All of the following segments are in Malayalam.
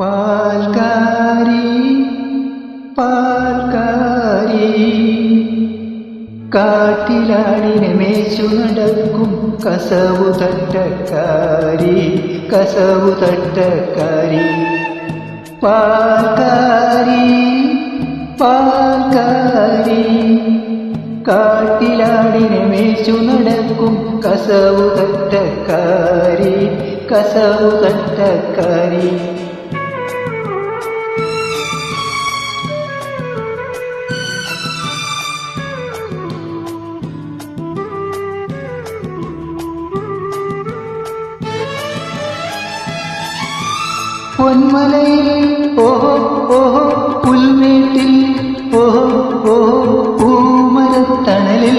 പാൽക്കാരി പാൽക്കാരി. കാട്ടിലാടിനെ മേച്ചു നടക്കും കസവു തട്ടക്കാരി കസവു തട്ടക്കാരി. പാൽക്കാരി പാൽക്കാരി. കാട്ടിലാടിനെ മേച്ചു നടക്കും കസവു തട്ടക്കാരി കസവു തട്ടക്കാരി. പൊന്മലയിൽ ഓഹോ ഓഹോ പുൽമേട്ടിൽ ഓഹോ ഓഹോ പൂമരത്തണലിൽ.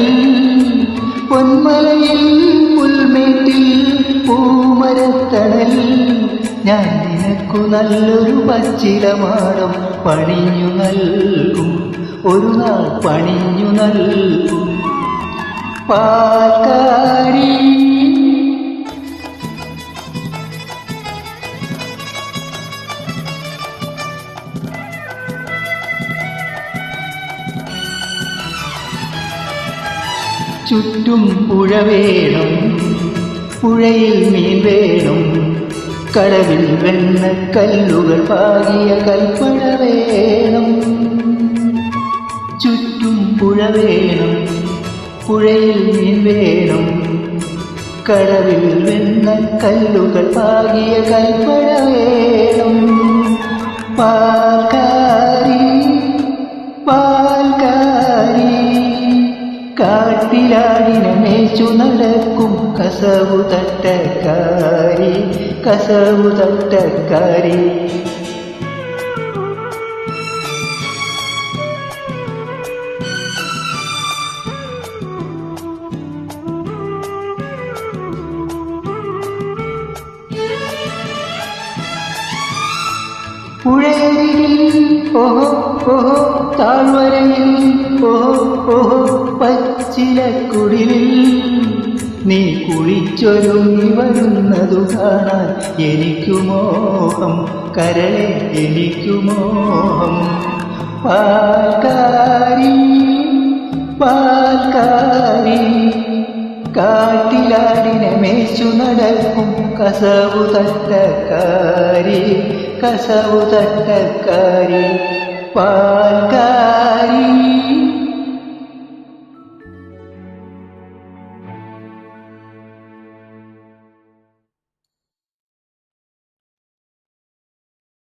പൊന്മലയിൽ പുൽമേട്ടിൽ പൂമരത്തണലിൽ. ഞാൻ നിനക്കു നല്ലൊരു പച്ചിലമാടം പണിഞ്ഞു നൽകും. ഒരു നാൾ പണിഞ്ഞു നൽകും. പാൽക്കാരി ചുറ്റും പുഴ വേണം പുഴയിൽ മീൻ വേണം. കടവിൽ വെണ്ണക്കല്ലുകൾ പാകിയ കൽപ്പഴ വേണം. ചുറ്റും പുഴ വേണം പുഴയിൽ മീൻ വേണം. കടവിൽ വെണ്ണക്കല്ലുകൾ പാകിയ കൽപ്പഴ വേണം. പാൽക്കാരി കാട്ടിലാടിനെ മേച്ചു നടക്കും. കസവു തട്ടക്കാരി കസവു തട്ടക്കാരി. പുഴയിൽ ഓഹോ ഓഹോ താഴ്വരയിൽ ഓഹോ ഓഹോ പച്ചിലക്കുടിലിൽ നീ കുളിച്ചൊരുങ്ങി വരുന്നതു കാണാൻ എനിക്കു മോഹം. കരളെ എനിക്കു മോഹം. പാൽക്കാരി പാൽക്കാരി കാട്ടിലാടിനെ മേച്ചു നടക്കും കസവു തട്ടക്കാരി കസവു തട്ടക്കാരി. പാൽക്കാരി